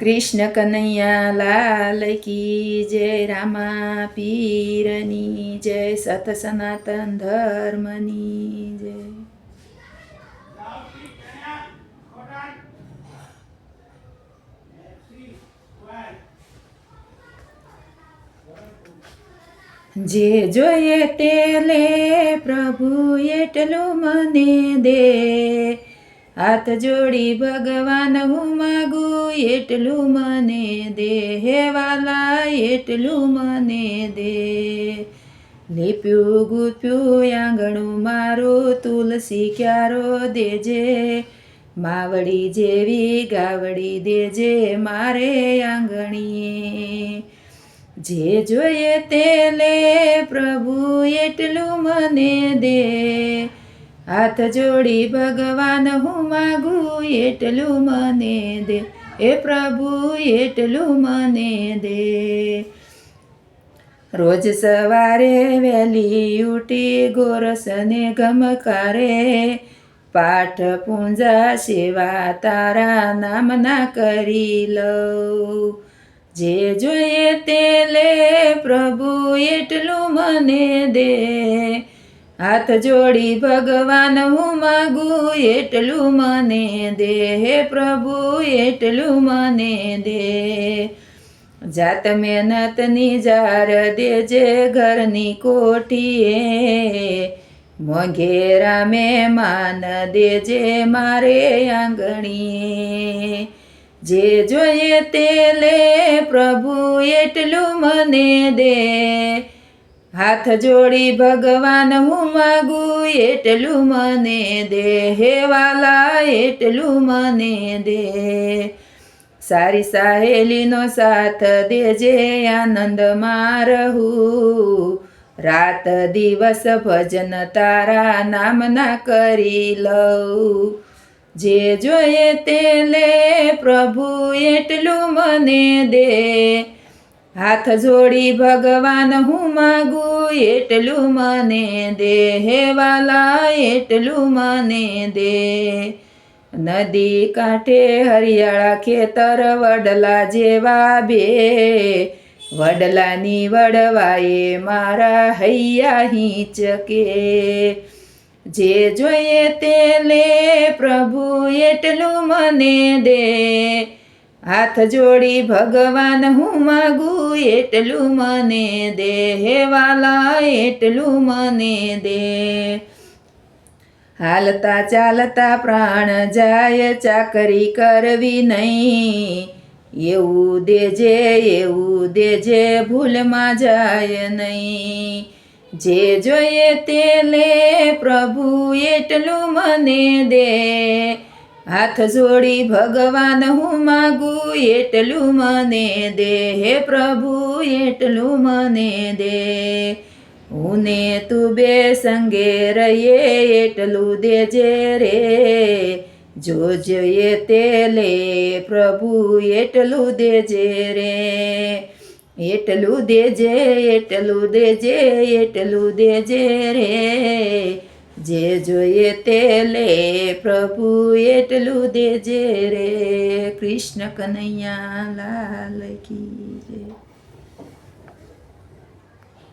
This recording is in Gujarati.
કૃષ્ણ કનૈયા લાલ કી જય રામા પીરની જય સત સનાતન ધર્મની જય. જે જોઈએ તે લે પ્રભુ એટલું મને દે. હાથ જોડી ભગવાન હું માગું, એટલું મને દે હે વાલા, એટલું મને દે. લીપ્યું ગુપ્યું આંગણું મારું, તુલસી ક્યારો દેજે. માવડી જેવી ગાવડી દેજે મારે આંગણીએ. જે જોઈએ તે લે પ્રભુ, એટલું મને દે. હાથ જોડી ભગવાન હું માગું એટલું મને દે. એ પ્રભુ, એટલું મને દે. રોજ સવારે વહેલી ઉઠી ગોરસને ગમકારે પાઠ પૂંજા સેવા તારા નામના કરી લઉં. જે જોઈએ તે લે પ્રભુ, એટલું મને દે. હાથ જોડી ભગવાન હું માગું, એટલું મને દે હે પ્રભુ, એટલું મને દે. જાત મહેનતની જાર દેજે ઘરની કોઠીએ. મોંઘેરા મહેમાન દેજે મારે આંગણીએ. જે જોઈએ તે લે પ્રભુ, એટલું મને દે. હાથ જોડી ભગવાન હું માગું, એટલું મને દે. હે વાલા, એટલું મને દે. સારી સહેલીનો સાથ દેજે, આનંદમાં રહું. રાત દિવસ ભજન તારા નામના કરી લઉં. જે જોઈએ તે લે પ્રભુ, એટલું મને દે. હાથ જોડી ભગવાન હું માગું, એટલું મને દે હે વાલા, એટલું મને દે. નદી કાંઠે હરિયાળા ખેતર વડલા જેવા બે. વડલાની વડવાએ મારા હૈયા હિંચકે. જે જોઈએ તે લે પ્રભુ, એટલું મને દે. હાથ જોડી ભગવાન હું માગું, એટલું મને દે. હે વાલા, એટલું મને દે. હાલતા ચાલતા પ્રાણ જાય, ચાકરી કરવી નહીં. એવું દેજે એવું દેજે, ભૂલમાં જાય નહીં. જે જોઈએ તે લે, પ્રભુ, એટલું મને દે. હાથ જોડી ભગવાન હું માગું, એટલું મને દે. હે પ્રભુ, એટલું મને દે. હું ને તું બે સંગે રહીએ, એટલું દેજે રે. જો જોઈએ તે લે, પ્રભુ, એટલું દેજે રે. એટલું દેજે એટલું દેજે એટલું દેજે રે. જે જોઈએ તે લે પ્રભુ એટલું દેજે રે કૃષ્ણ કનૈયા લાલ કી જય.